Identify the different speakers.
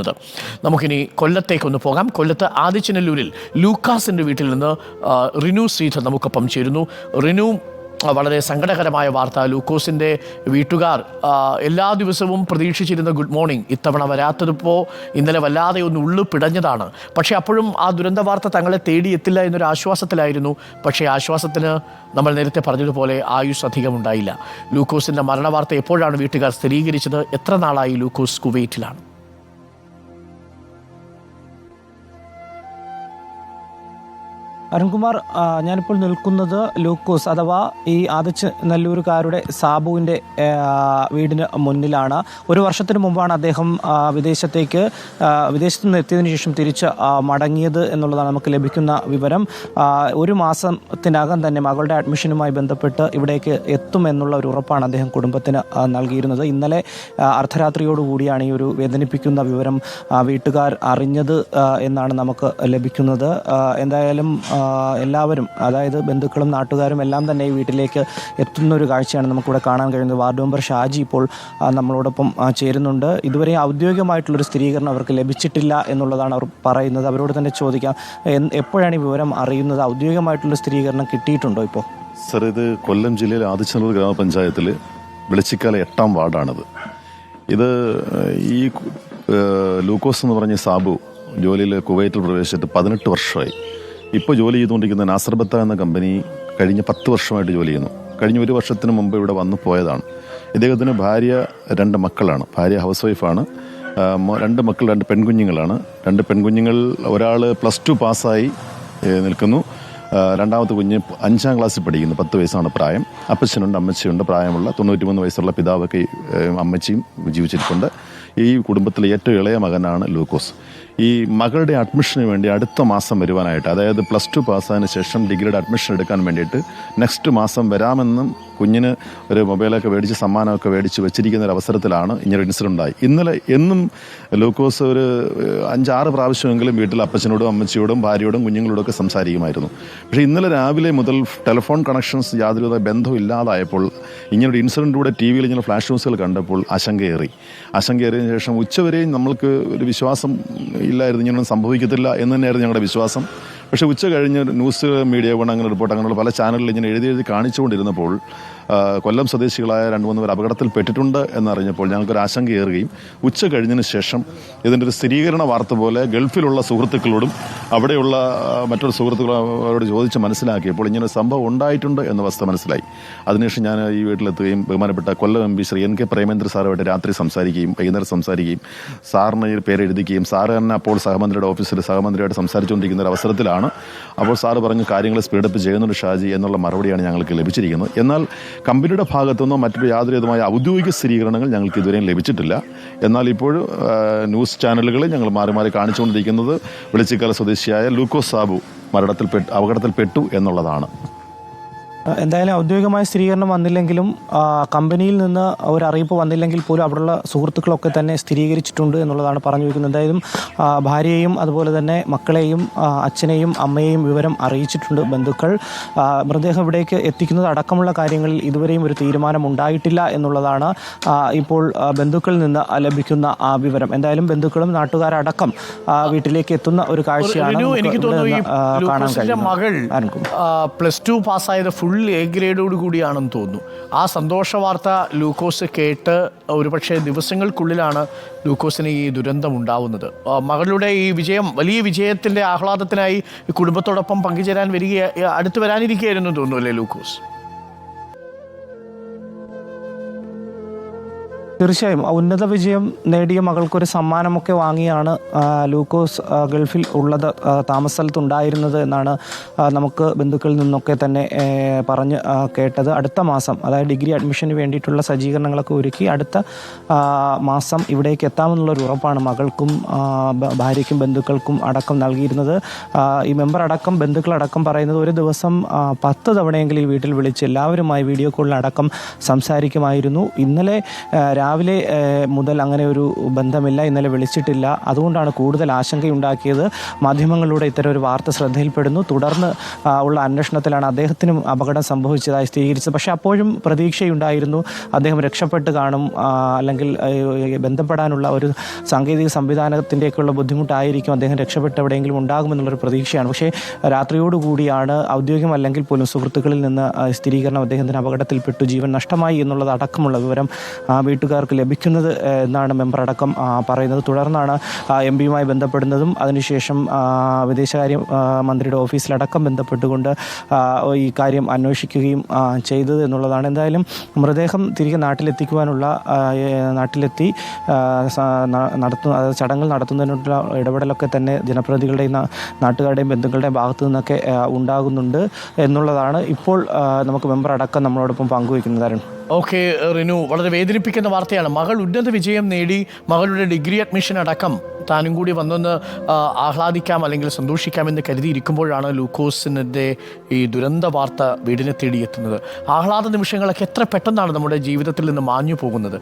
Speaker 1: ത് നമുക്കിനി കൊല്ലത്തേക്കൊന്ന് പോകാം. കൊല്ലത്ത് ആദിച്ചനല്ലൂരിൽ ലൂക്കാസിന്റെ വീട്ടിൽ നിന്ന് റിനു ശ്രീധർ നമുക്കൊപ്പം ചേരുന്നു. റിനു വളരെ സങ്കടകരമായ വാർത്ത. ലൂക്കോസിന്റെ വീട്ടുകാർ എല്ലാ ദിവസവും പ്രതീക്ഷിച്ചിരുന്ന ഗുഡ് മോർണിംഗ് ഇത്തവണ വരാത്തതിപ്പോൾ ഇന്നലെ വല്ലാതെ ഒന്ന് ഉള്ളു പിടഞ്ഞതാണ്. പക്ഷേ അപ്പോഴും ആ ദുരന്ത വാർത്ത തങ്ങളെ തേടിയെത്തില്ല എന്നൊരു ആശ്വാസത്തിലായിരുന്നു. പക്ഷേ ആശ്വാസത്തിന് നമ്മൾ നേരത്തെ പറഞ്ഞതുപോലെ ആയുസ് അധികം ഉണ്ടായില്ല. ലൂക്കോസിന്റെ മരണവാർത്ത എപ്പോഴാണ് വീട്ടുകാർ സ്ഥിരീകരിച്ചത്? എത്ര നാളായി ലൂക്കോസ് കുവൈറ്റിലാണ്?
Speaker 2: അരുൺകുമാർ ഞാനിപ്പോൾ നിൽക്കുന്നത് ലൂക്കോസ് അഥവാ ഈ ആദിച്ച് നെല്ലൂരുകാരുടെ സാബുവിന്റെ വീടിന് മുന്നിലാണ്. ഒരു വർഷത്തിന് മുമ്പാണ് അദ്ദേഹം വിദേശത്തേക്ക് വിദേശത്ത് നിന്ന് എത്തിയതിനു ശേഷം തിരിച്ച് മടങ്ങിയത് എന്നുള്ളതാണ് നമുക്ക് ലഭിക്കുന്ന വിവരം. ഒരു മാസത്തിനകം തന്നെ മകളുടെ അഡ്മിഷനുമായി ബന്ധപ്പെട്ട് ഇവിടേക്ക് എത്തുമെന്നുള്ള ഒരു ഉറപ്പാണ് അദ്ദേഹം കുടുംബത്തിന് നൽകിയിരുന്നത്. ഇന്നലെ അർദ്ധരാത്രിയോടുകൂടിയാണ് ഈ ഒരു വേദനിപ്പിക്കുന്ന വിവരം വീട്ടുകാർ അറിഞ്ഞത് എന്നാണ് നമുക്ക് ലഭിക്കുന്നത്. എന്തായാലും എല്ലാവരും അതായത് ബന്ധുക്കളും നാട്ടുകാരും എല്ലാം തന്നെ ഈ വീട്ടിലേക്ക് എത്തുന്ന ഒരു കാഴ്ചയാണ് നമുക്കിവിടെ കാണാൻ കഴിയുന്നത്. വാർഡ് മെമ്പർ ഷാജി ഇപ്പോൾ നമ്മളോടൊപ്പം ചേരുന്നുണ്ട്. ഇതുവരെ ഔദ്യോഗികമായിട്ടുള്ളൊരു സ്ഥിരീകരണം അവർക്ക് ലഭിച്ചിട്ടില്ല എന്നുള്ളതാണ് അവർ പറയുന്നത്. അവരോട് തന്നെ ചോദിക്കാം എപ്പോഴാണ് ഈ വിവരം അറിയുന്നത്? ഔദ്യോഗികമായിട്ടുള്ള സ്ഥിരീകരണം കിട്ടിയിട്ടുണ്ടോ ഇപ്പോൾ?
Speaker 3: സർ ഇത് കൊല്ലം ജില്ലയിലെ ആദിച്ചനൂർ ഗ്രാമപഞ്ചായത്തിൽ വെളിച്ചിക്കാല എട്ടാം വാർഡാണിത്. ഇത് ഈ ലൂക്കോസ് എന്ന് പറഞ്ഞ സാബു ജോലിയിൽ കുവൈറ്റിൽ പ്രവേശിച്ചിട്ട് പതിനെട്ട് വർഷമായി. ഇപ്പോൾ ജോലി ചെയ്തുകൊണ്ടിരിക്കുന്ന നാസർബത്ത എന്ന കമ്പനി കഴിഞ്ഞ പത്ത് വർഷമായിട്ട് ജോലി ചെയ്യുന്നു. കഴിഞ്ഞ ഒരു വർഷത്തിന് മുമ്പ് ഇവിടെ വന്നു പോയതാണ്. ഇദ്ദേഹത്തിന് ഭാര്യ രണ്ട് മക്കളാണ്. ഭാര്യ ഹൗസ് വൈഫാണ് രണ്ട് മക്കൾ രണ്ട് പെൺകുഞ്ഞുങ്ങളാണ്. രണ്ട് പെൺകുഞ്ഞുങ്ങൾ ഒരാൾ പ്ലസ് ടു പാസ്സായി നിൽക്കുന്നു. രണ്ടാമത്തെ കുഞ്ഞ് അഞ്ചാം ക്ലാസ്സിൽ പഠിക്കുന്നു. പത്ത് വയസ്സാണ് പ്രായം. അപ്പച്ചനുണ്ട് അമ്മച്ചിയുണ്ട്. പ്രായമുള്ള തൊണ്ണൂറ്റി മൂന്ന് വയസ്സുള്ള പിതാവൊക്കെ അമ്മച്ചിയും ജീവിച്ചിട്ടുണ്ട് ഈ കുടുംബത്തിലെ ഏറ്റവും ഇളയ മകനാണ് ലൂക്കോസ്. ഈ മകളുടെ അഡ്മിഷന് വേണ്ടി അടുത്ത മാസം വരുവാനായിട്ട് അതായത് പ്ലസ് ടു പാസ്സായതിനു ശേഷം ഡിഗ്രിയുടെ അഡ്മിഷൻ എടുക്കാൻ വേണ്ടിയിട്ട് നെക്സ്റ്റ് മാസം വരാമെന്നും കുഞ്ഞിന് ഒരു മൊബൈലൊക്കെ മേടിച്ച് സമ്മാനമൊക്കെ മേടിച്ച് വെച്ചിരിക്കുന്ന ഒരു അവസരത്തിലാണ് ഇങ്ങനൊരു ഇൻസിഡന്റ് ഉണ്ടായി ഇന്നലെ എന്നും ലൂക്കോസ് ഒരു അഞ്ചാറ് പ്രാവശ്യമെങ്കിലും വീട്ടിൽ അപ്പച്ചനോടും അമ്മച്ചിയോടും ഭാര്യയോടും കുഞ്ഞുങ്ങളോടും ഒക്കെ സംസാരിക്കുമായിരുന്നു. പക്ഷേ ഇന്നലെ രാവിലെ മുതൽ ടെലിഫോൺ കണക്ഷൻസ് യാതൊരുവിധ ബന്ധവും ഇല്ലാതായപ്പോൾ ഇങ്ങനൊരു ഇൻസിഡന്റിലൂടെ ടി വിയിൽ ഇങ്ങനെ ഫ്ലാഷ് ന്യൂസുകൾ കണ്ടപ്പോൾ ആശങ്കയേറി ആശങ്കയേറിയതിനു ശേഷം ഉച്ചവരെയും നമ്മൾക്ക് ഒരു വിശ്വാസം ഇല്ലായിരുന്നു ഇങ്ങനൊന്നും സംഭവിക്കത്തില്ല എന്ന് തന്നെയായിരുന്നു ഞങ്ങളുടെ വിശ്വാസം. പക്ഷേ ഉച്ച കഴിഞ്ഞ് ന്യൂസ് മീഡിയ കൊണ്ട് അങ്ങനെ റിപ്പോർട്ട് അങ്ങനെയുള്ള പല ചാനലിൽ ഇങ്ങനെ എഴുതി എഴുതി കാണിച്ചുകൊണ്ടിരുന്നപ്പോൾ കൊല്ലം സ്വദേശികളായ രണ്ട് മൂന്ന് പേർ അപകടത്തിൽ പെട്ടിട്ടുണ്ട് എന്നറിഞ്ഞപ്പോൾ ഞങ്ങൾക്കൊരു ആശങ്കയേറുകയും ഉച്ച കഴിഞ്ഞതിന് ശേഷം ഇതിന്റെ ഒരു സ്ഥിരീകരണ വാർത്ത പോലെ ഗൾഫിലുള്ള സുഹൃത്തുക്കളോടും അവിടെയുള്ള മറ്റൊരു സുഹൃത്തുക്കളോട് ചോദിച്ച് മനസ്സിലാക്കിയപ്പോൾ ഇങ്ങനെ സംഭവം ഉണ്ടായിട്ടുണ്ട് എന്ന വസ്തു മനസ്സിലായി. അതിനുശേഷം ഞാൻ ഈ വീട്ടിലെത്തുകയും ബഹുമാനപ്പെട്ട Kollam M P Shri N K Premendra സാറുമായിട്ട് രാത്രി സംസാരിക്കുകയും വൈകുന്നേരം സംസാരിക്കുകയും സാറിന് ഈ പേര് എഴുതിക്കുകയും സാറ് തന്നെ അപ്പോൾ സഹമന്ത്രിയുടെ ഓഫീസിൽ സഹമന്ത്രിയായിട്ട് സംസാരിച്ചുകൊണ്ടിരിക്കുന്ന ഒരു അവസരത്തിലാണ്. അപ്പോൾ സാറ് പറഞ്ഞ് കാര്യങ്ങൾ സ്പീഡപ്പ് ചെയ്യുന്നുണ്ട് ഷാജി എന്നുള്ള മറുപടിയാണ് ഞങ്ങൾക്ക് ലഭിച്ചിരിക്കുന്നത്. എന്നാൽ കമ്പനിയുടെ ഭാഗത്തുനിന്നോ മറ്റൊരു യാതൊരു വിധമായ ഔദ്യോഗിക സ്ഥിരീകരണങ്ങൾ ഞങ്ങൾക്ക് ഇതുവരെയും ലഭിച്ചിട്ടില്ല. എന്നാൽ ഇപ്പോൾ ന്യൂസ് ചാനലുകളിൽ ഞങ്ങൾ മാറി മാറി കാണിച്ചുകൊണ്ടിരിക്കുന്നത് വെളിച്ചിക്കാല സ്വദേശിയായ ലൂക്കോ സാബു മരണത്തിൽപ്പെട്ട് അപകടത്തിൽപ്പെട്ടു എന്നുള്ളതാണ്.
Speaker 2: എന്തായാലും ഔദ്യോഗികമായ സ്ഥിരീകരണം വന്നില്ലെങ്കിലും കമ്പനിയിൽ നിന്ന് ഒരു അറിയിപ്പ് വന്നില്ലെങ്കിൽ പോലും അവിടെയുള്ള സുഹൃത്തുക്കളൊക്കെ തന്നെ സ്ഥിരീകരിച്ചിട്ടുണ്ട് എന്നുള്ളതാണ് പറഞ്ഞു വയ്ക്കുന്നത്. എന്തായാലും ഭാര്യയെയും അതുപോലെ തന്നെ മക്കളെയും അച്ഛനെയും അമ്മയെയും വിവരം അറിയിച്ചിട്ടുണ്ട് ബന്ധുക്കൾ. മൃതദേഹം ഇവിടേക്ക് എത്തിക്കുന്നത് അടക്കമുള്ള കാര്യങ്ങളിൽ ഇതുവരെയും ഒരു തീരുമാനം ഉണ്ടായിട്ടില്ല എന്നുള്ളതാണ് ഇപ്പോൾ ബന്ധുക്കളിൽ നിന്ന് ലഭിക്കുന്ന ആ വിവരം. എന്തായാലും ബന്ധുക്കളും നാട്ടുകാരടക്കം വീട്ടിലേക്ക് എത്തുന്ന ഒരു കാഴ്ചയാണ്
Speaker 1: എനിക്ക് തോന്നുന്നു
Speaker 2: കാണാൻ
Speaker 1: കഴിയും മകൾ പ്ലസ് ടു പാസ്സായത് ഫുൾ എ ഗ്രേഡോട് കൂടിയാണെന്ന് തോന്നുന്നു. ആ സന്തോഷ വാർത്ത ലൂക്കോസ് കേട്ട് ഒരുപക്ഷെ ദിവസങ്ങൾക്കുള്ളിലാണ് ലൂക്കോസിന് ഈ ദുരന്തം ഉണ്ടാവുന്നത്. മകളുടെ ഈ വിജയം വലിയ വിജയത്തിന്റെ ആഹ്ലാദത്തിനായി കുടുംബത്തോടൊപ്പം പങ്കുചേരാൻ വരിക അടുത്ത് വരാനിരിക്കുകയായിരുന്നു തോന്നുന്നു അല്ലേ ലൂക്കോസ്?
Speaker 2: തീർച്ചയായും. ഉന്നത വിജയം നേടിയ മകൾക്കൊരു സമ്മാനമൊക്കെ വാങ്ങിയാണ് ലൂക്കോസ് ഗൾഫിൽ ഉള്ളത് താമസ സ്ഥലത്തുണ്ടായിരുന്നത് എന്നാണ് നമുക്ക് ബന്ധുക്കളിൽ നിന്നൊക്കെ തന്നെ പറഞ്ഞ് കേട്ടത്. അടുത്ത മാസം അതായത് ഡിഗ്രി അഡ്മിഷന് വേണ്ടിയിട്ടുള്ള സജ്ജീകരണങ്ങളൊക്കെ ഒരുക്കി അടുത്ത മാസം ഇവിടേക്ക് എത്താമെന്നുള്ളൊരു ഉറപ്പാണ് മകൾക്കും ഭാര്യയ്ക്കും ബന്ധുക്കൾക്കും അടക്കം നൽകിയിരുന്നത്. ഈ മെമ്പർ അടക്കം ബന്ധുക്കളടക്കം പറയുന്നത് ഒരു ദിവസം പത്ത് തവണയെങ്കിലും ഈ വീട്ടിൽ വിളിച്ച് എല്ലാവരുമായി വീഡിയോ കോളിൽ അടക്കം സംസാരിക്കുമായിരുന്നു. ഇന്നലെ ആ, രാവിലെ മുതൽ അങ്ങനെ ഒരു ബന്ധമില്ല ഇന്നലെ വിളിച്ചിട്ടില്ല. അതുകൊണ്ടാണ് കൂടുതൽ ആശങ്കയുണ്ടാക്കിയത്. മാധ്യമങ്ങളിലൂടെ ഇത്തരം ഒരു വാർത്ത ശ്രദ്ധയിൽപ്പെടുന്നു. തുടർന്ന് ഉള്ള അന്വേഷണത്തിലാണ് അദ്ദേഹത്തിനും അപകടം സംഭവിച്ചതായി സ്ഥിരീകരിച്ചത്. പക്ഷേ അപ്പോഴും പ്രതീക്ഷയുണ്ടായിരുന്നു. അദ്ദേഹം രക്ഷപ്പെട്ട് കാണും അല്ലെങ്കിൽ ബന്ധപ്പെടാനുള്ള ഒരു സാങ്കേതിക സംവിധാനത്തിന്റെയൊക്കെയുള്ള ബുദ്ധിമുട്ടായിരിക്കും അദ്ദേഹം രക്ഷപ്പെട്ട് എവിടെയെങ്കിലും ഉണ്ടാകുമെന്നുള്ളൊരു പ്രതീക്ഷയാണ്. പക്ഷേ രാത്രിയോടുകൂടിയാണ് ഔദ്യോഗികം അല്ലെങ്കിൽ പോലും സുഹൃത്തുക്കളിൽ നിന്ന് സ്ഥിരീകരണം അദ്ദേഹത്തിന് അപകടത്തിൽപ്പെട്ടു. ജീവൻ നഷ്ടമായി എന്നുള്ളത് അടക്കമുള്ള വിവരം ആ, വീട്ടുകാർക്ക് ലഭിക്കുന്നത് എന്നാണ് മെമ്പർ അടക്കം പറയുന്നത്. തുടർന്നാണ് എം പിയുമായി ബന്ധപ്പെടുന്നതും അതിനുശേഷം വിദേശകാര്യ മന്ത്രിയുടെ ഓഫീസിലടക്കം ബന്ധപ്പെട്ടുകൊണ്ട് ഈ കാര്യം അന്വേഷിക്കുകയും ചെയ്തത് എന്നുള്ളതാണ്. എന്തായാലും മൃതദേഹം തിരികെ നാട്ടിലെത്തിക്കുവാനുള്ള നാട്ടിലെത്തി നടത്തുന്ന ചടങ്ങുകൾ നടത്തുന്നതിനുള്ള ഇടപെടലൊക്കെ തന്നെ ജനപ്രതിനിധികളുടെയും നാട്ടുകാരുടെയും ബന്ധുക്കളുടെയും ഭാഗത്തു നിന്നൊക്കെ ഉണ്ടാകുന്നുണ്ട് എന്നുള്ളതാണ് ഇപ്പോൾ നമുക്ക് മെമ്പർ അടക്കം നമ്മളോടൊപ്പം പങ്കുവയ്ക്കുന്നതായിരുന്നു
Speaker 1: ഓക്കെ റിനു വളരെ വേദനിപ്പിക്കുന്ന വാർത്തയാണ്. മകൾ ഉന്നത വിജയം നേടി മകളുടെ ഡിഗ്രി അഡ്മിഷൻ അടക്കം താനും കൂടി വന്നൊന്ന് ആഹ്ലാദിക്കാം അല്ലെങ്കിൽ സന്തോഷിക്കാമെന്ന് കരുതിയിരിക്കുമ്പോഴാണ് ലൂക്കോസിന്റെ ഈ ദുരന്ത വാർത്ത വീടിനെ തേടിയെത്തുന്നത്. ആഹ്ലാദ നിമിഷങ്ങളൊക്കെ എത്ര പെട്ടെന്നാണ് നമ്മുടെ ജീവിതത്തിൽ നിന്ന് മാഞ്ഞു പോകുന്നത്